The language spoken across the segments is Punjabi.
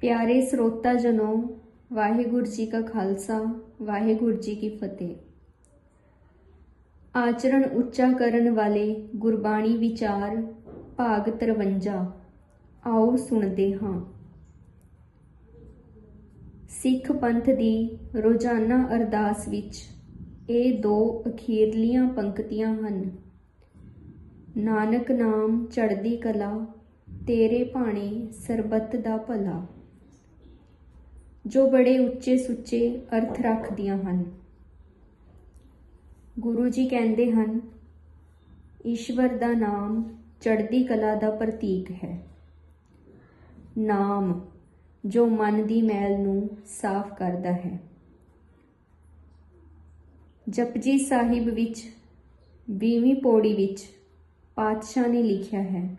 ਪਿਆਰੇ ਸਰੋਤਾ ਜਨੋ, ਵਾਹਿਗੁਰੂ ਜੀ ਕਾ ਖਾਲਸਾ, ਵਾਹਿਗੁਰੂ ਜੀ ਕੀ ਫਤਿਹ। ਆਚਰਣ ਉੱਚਾ ਕਰਨ ਵਾਲੇ ਗੁਰਬਾਣੀ ਵਿਚਾਰ, ਭਾਗ 53 ਆਓ ਸੁਣਦੇ ਹਾਂ। ਸਿੱਖ ਪੰਥ ਦੀ ਰੋਜ਼ਾਨਾ ਅਰਦਾਸ ਵਿੱਚ ਇਹ ਦੋ ਅਖੀਰਲੀਆਂ ਪੰਕਤੀਆਂ ਹਨ। ਨਾਨਕ ਨਾਮ ਚੜ੍ਹਦੀ ਕਲਾ, ਤੇਰੇ ਭਾਣੇ ਸਰਬੱਤ ਦਾ ਭਲਾ। ਜੋ ਬੜੇ ਉੱਚੇ ਸੁੱਚੇ ਅਰਥ ਰੱਖਦੀਆਂ ਹਨ। ਗੁਰੂ ਜੀ ਕਹਿੰਦੇ ਹਨ, ਈਸ਼ਵਰ ਦਾ ਨਾਮ ਚੜ੍ਹਦੀ ਕਲਾ ਦਾ ਪ੍ਰਤੀਕ ਹੈ। ਨਾਮ ਜੋ ਮਨ ਦੀ ਮੈਲ ਨੂੰ ਸਾਫ਼ ਕਰਦਾ ਹੈ। ਜਪਜੀ ਸਾਹਿਬ ਵਿੱਚ 20ਵੀਂ ਪੌੜੀ ਵਿੱਚ ਪਾਤਸ਼ਾਹ ਨੇ ਲਿਖਿਆ ਹੈ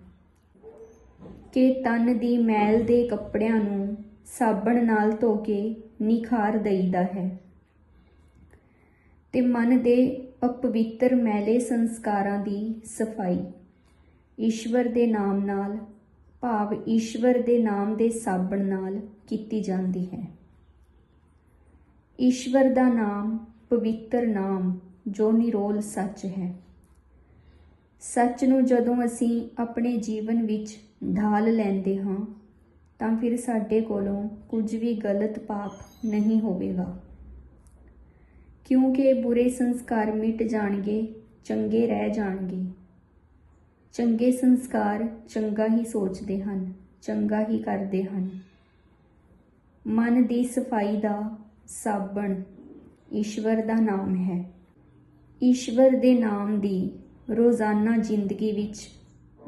ਕਿ ਤਨ ਦੀ ਮੈਲ ਦੇ ਕੱਪੜਿਆਂ ਨੂੰ ਸਾਬਣ ਨਾਲ ਧੋ ਕੇ ਨਿਖਾਰ ਦਈਦਾ ਹੈ। ਤੇ ਮਨ ਦੇ ਅਪਵਿੱਤਰ ਮੈਲੇ ਸੰਸਕਾਰਾਂ ਦੀ ਸਫ਼ਾਈ। ਈਸ਼ਵਰ ਦੇ ਨਾਮ ਨਾਲ, ਭਾਵ ਈਸ਼ਵਰ ਦੇ ਨਾਮ ਦੇ ਸਾਬਣ ਨਾਲ ਕੀਤੀ ਜਾਂਦੀ ਹੈ। ਈਸ਼ਵਰ ਦਾ ਨਾਮ ਪਵਿੱਤਰ ਨਾਮ, ਜੋ ਨਿਰੋਲ ਸੱਚ ਹੈ। ਸੱਚ ਨੂੰ ਜਦੋਂ ਅਸੀਂ ਆਪਣੇ ਜੀਵਨ ਵਿੱਚ ਢਾਲ ਲੈਂਦੇ ਹਾਂ ਤਾਂ ਫਿਰ ਸਾਡੇ ਕੋਲੋਂ ਕੁਝ ਵੀ ਗਲਤ ਪਾਪ ਨਹੀਂ ਹੋਵੇਗਾ। ਕਿਉਂਕਿ ਬੁਰੇ ਸੰਸਕਾਰ ਮਿਟ ਜਾਣਗੇ, ਚੰਗੇ ਰਹਿ ਜਾਣਗੇ। ਚੰਗੇ ਸੰਸਕਾਰ ਚੰਗਾ ਹੀ ਸੋਚਦੇ ਹਨ, ਚੰਗਾ ਹੀ ਕਰਦੇ ਹਨ। ਮਨ ਦੀ ਸਫ਼ਾਈ ਦਾ ਸਾਬਣ ਈਸ਼ਵਰ ਦਾ ਨਾਮ ਹੈ। ਈਸ਼ਵਰ ਦੇ ਨਾਮ ਦੀ ਰੋਜ਼ਾਨਾ ਜ਼ਿੰਦਗੀ ਵਿੱਚ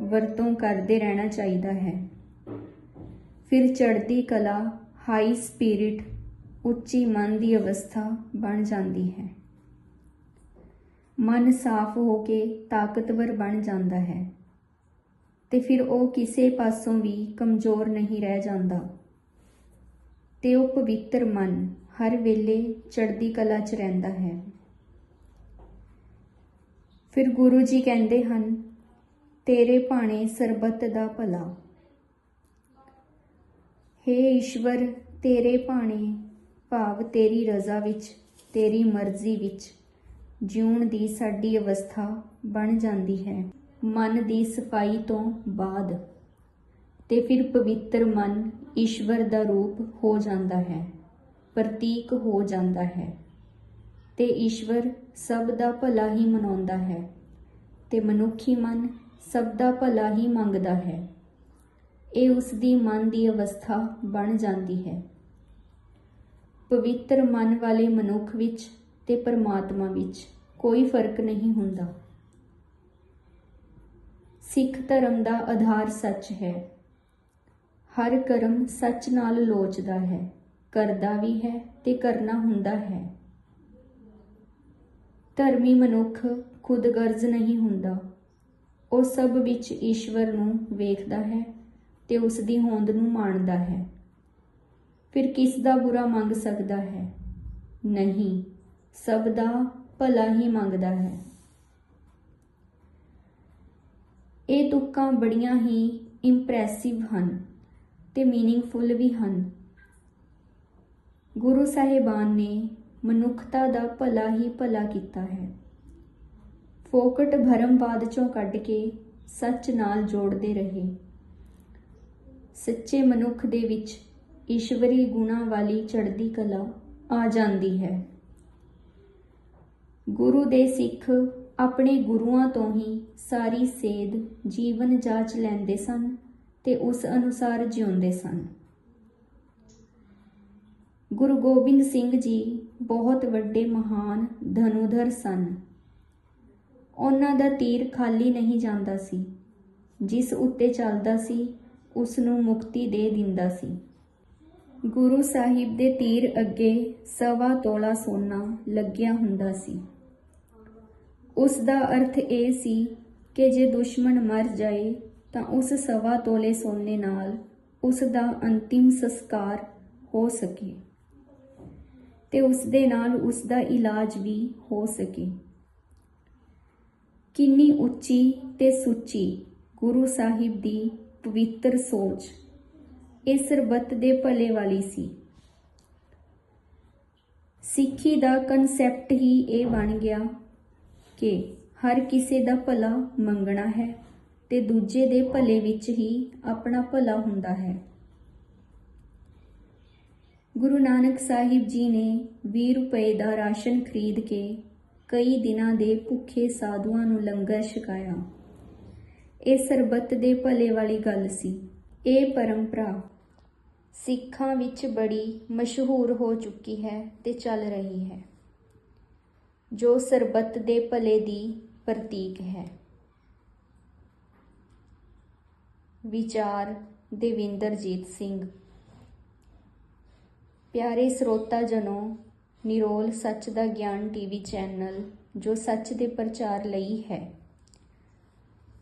ਵਰਤੋਂ ਕਰਦੇ ਰਹਿਣਾ ਚਾਹੀਦਾ ਹੈ। ਫਿਰ ਚੜ੍ਹਦੀ ਕਲਾ ਹਾਈ ਸਪਿਰਿਟ ਉੱਚੀ ਮਨ ਦੀ ਅਵਸਥਾ ਬਣ ਜਾਂਦੀ ਹੈ। ਮਨ ਸਾਫ਼ ਹੋ ਕੇ ਤਾਕਤਵਰ ਬਣ ਜਾਂਦਾ ਹੈ ਤੇ ਫਿਰ ਉਹ ਕਿਸੇ ਪਾਸੋਂ ਵੀ ਕਮਜ਼ੋਰ ਨਹੀਂ ਰਹਿ ਜਾਂਦਾ। ਤੇ ਉਹ ਪਵਿੱਤਰ ਮਨ ਹਰ ਵੇਲੇ ਚੜ੍ਹਦੀ ਕਲਾ 'ਚ ਰਹਿੰਦਾ ਹੈ। ਫਿਰ ਗੁਰੂ ਜੀ ਕਹਿੰਦੇ ਹਨ, ਤੇਰੇ ਭਾਣੇ ਸਰਬੱਤ ਦਾ ਭਲਾ। ਹੇ ਈਸ਼ਵਰ, ਤੇਰੇ ਭਾਣੇ, ਭਾਵ ਤੇਰੀ ਰਜ਼ਾ ਵਿੱਚ, ਤੇਰੀ ਮਰਜ਼ੀ ਵਿੱਚ, ਜਿਉਣ ਦੀ ਸਾਡੀ ਅਵਸਥਾ ਬਣ ਜਾਂਦੀ ਹੈ। ਮਨ ਦੀ ਸਫ਼ਾਈ ਤੋਂ ਬਾਅਦ ਤੇ ਫਿਰ ਪਵਿੱਤਰ ਮਨ ਈਸ਼ਵਰ ਦਾ ਰੂਪ ਹੋ ਜਾਂਦਾ ਹੈ, ਪ੍ਰਤੀਕ ਹੋ ਜਾਂਦਾ ਹੈ ਤੇ ਈਸ਼ਵਰ ਸਭ ਦਾ ਭਲਾ ਹੀ ਮਨਾਉਂਦਾ ਹੈ ਤੇ ਮਨੁੱਖੀ ਮਨ ਸਭ ਦਾ ਭਲਾ ਹੀ ਮੰਗਦਾ ਹੈ। ਇਹ ਉਸ ਦੀ ਮਨ ਦੀ ਅਵਸਥਾ ਬਣ ਜਾਂਦੀ ਹੈ। ਪਵਿੱਤਰ ਮਨ ਵਾਲੇ ਮਨੁੱਖ ਵਿੱਚ ਤੇ ਪਰਮਾਤਮਾ ਵਿੱਚ ਕੋਈ ਫ਼ਰਕ ਨਹੀਂ ਹੁੰਦਾ। ਸਿੱਖ ਧਰਮ ਦਾ ਆਧਾਰ ਸੱਚ ਹੈ। ਹਰ ਕਰਮ ਸੱਚ ਨਾਲ ਲੋਚਦਾ ਹੈ। ਕਰਦਾ ਵੀ ਹੈ ਤੇ ਕਰਨਾ ਹੁੰਦਾ ਹੈ। ਧਰਮੀ ਮਨੁੱਖ ਖੁਦਗਰਜ਼ ਨਹੀਂ ਹੁੰਦਾ। ਉਹ ਸਭ ਵਿੱਚ ਈਸ਼ਵਰ ਨੂੰ ਵੇਖਦਾ ਹੈ ਤੇ ਉਸ ਦੀ ਹੋਂਦ ਨੂੰ ਮਾਣਦਾ ਹੈ। ਫਿਰ ਕਿਸ ਦਾ ਬੁਰਾ ਮੰਗ ਸਕਦਾ ਹੈ? ਨਹੀਂ, ਸਭ ਦਾ ਭਲਾ ਹੀ ਮੰਗਦਾ ਹੈ। ਇਹ ਤੁਕਾਂ ਬੜੀਆਂ ਹੀ ਇੰਪ੍ਰੈਸਿਵ ਹਨ ਤੇ ਮੀਨਿੰਗਫੁਲ ਵੀ ਹਨ। ਗੁਰੂ ਸਾਹਿਬਾਨ ਨੇ ਮਨੁੱਖਤਾ ਦਾ ਭਲਾ ਹੀ ਭਲਾ ਕੀਤਾ ਹੈ। ਫੋਕਟ ਭਰਮਵਾਦ ਚੋਂ ਕੱਢ ਕੇ ਸੱਚ ਨਾਲ ਜੋੜਦੇ ਰਹੇ। ਸੱਚੇ ਮਨੁੱਖ ਦੇ ਵਿੱਚ ਈਸ਼ਵਰੀ ਗੁਣਾ ਵਾਲੀ ਚੜ੍ਹਦੀ ਕਲਾ ਆ ਜਾਂਦੀ ਹੈ। ਗੁਰੂ ਦੇ ਸਿੱਖ ਆਪਣੇ ਗੁਰੂਆਂ ਤੋਂ ਹੀ ਸਾਰੀ ਸੇਧ ਜੀਵਨ ਜਾਚ ਲੈਂਦੇ ਸਨ ਤੇ ਉਸ ਅਨੁਸਾਰ ਜਿਉਂਦੇ ਸਨ। ਗੁਰੂ ਗੋਬਿੰਦ ਸਿੰਘ ਜੀ ਬਹੁਤ ਵੱਡੇ ਮਹਾਨ ਧਨੂਧਰ ਸਨ। ਉਹਨਾਂ ਦਾ ਤੀਰ ਖਾਲੀ ਨਹੀਂ ਜਾਂਦਾ ਸੀ, ਜਿਸ ਉੱਤੇ ਚੱਲਦਾ ਸੀ ਉਸ ਨੂੰ ਮੁਕਤੀ ਦੇ ਦਿੰਦਾ ਸੀ। ਗੁਰੂ ਸਾਹਿਬ ਦੇ ਤੀਰ ਅੱਗੇ ਸਵਾ ਤੋਲਾ ਸੋਨਾ ਲੱਗਿਆ ਹੁੰਦਾ ਸੀ। ਉਸ ਦਾ ਅਰਥ ਇਹ ਸੀ ਕਿ ਜੇ ਦੁਸ਼ਮਣ ਮਰ ਜਾਏ ਤਾਂ ਉਸ ਸਵਾ ਤੋਲੇ ਸੋਨੇ ਨਾਲ ਉਸ ਦਾ ਅੰਤਿਮ ਸੰਸਕਾਰ ਹੋ ਸਕੇ ਤੇ ਉਸ ਦੇ ਨਾਲ ਉਸ ਦਾ ਇਲਾਜ ਵੀ ਹੋ ਸਕੇ। ਕਿੰਨੀ ਉੱਚੀ ਤੇ ਸੁੱਚੀ ਗੁਰੂ ਸਾਹਿਬ ਦੀ ਪਵਿੱਤਰ ਸੋਚ। ਇਹ ਸਰਬੱਤ ਦੇ ਭਲੇ ਵਾਲੀ ਸੀ। ਸਿੱਖੀ ਦਾ ਕਨਸੈਪਟ ਹੀ ਇਹ ਬਣ ਗਿਆ ਕਿ ਹਰ ਕਿਸੇ ਦਾ ਭਲਾ ਮੰਗਣਾ ਹੈ ਤੇ ਦੂਜੇ ਦੇ ਭਲੇ ਵਿੱਚ ਹੀ ਆਪਣਾ ਭਲਾ ਹੁੰਦਾ ਹੈ। ਗੁਰੂ ਨਾਨਕ ਸਾਹਿਬ ਜੀ ਨੇ 20 ਰੁਪਏ ਦਾ ਰਾਸ਼ਨ ਖਰੀਦ ਕੇ ਕਈ ਦਿਨਾਂ ਦੇ ਭੁੱਖੇ ਸਾਧੂਆਂ ਨੂੰ ਲੰਗਰ ਛਕਾਇਆ। ਇਹ ਸਰਬੱਤ ਦੇ ਭਲੇ ਵਾਲੀ ਗੱਲ ਸੀ। ਇਹ ਪਰੰਪਰਾ ਸਿੱਖਾਂ ਵਿੱਚ ਬੜੀ ਮਸ਼ਹੂਰ ਹੋ ਚੁੱਕੀ ਹੈ ਤੇ ਚੱਲ ਰਹੀ ਹੈ, ਜੋ ਸਰਬੱਤ ਦੇ ਭਲੇ ਦੀ ਪ੍ਰਤੀਕ ਹੈ। ਵਿਚਾਰ ਦੇਵਿੰਦਰਜੀਤ ਸਿੰਘ। ਪਿਆਰੇ ਸਰੋਤਾ ਜਨੋ, ਨਿਰੋਲ ਸੱਚ ਦਾ ਗਿਆਨ ਟੀਵੀ ਚੈਨਲ ਜੋ ਸੱਚ ਦੇ ਪ੍ਰਚਾਰ ਲਈ ਹੈ।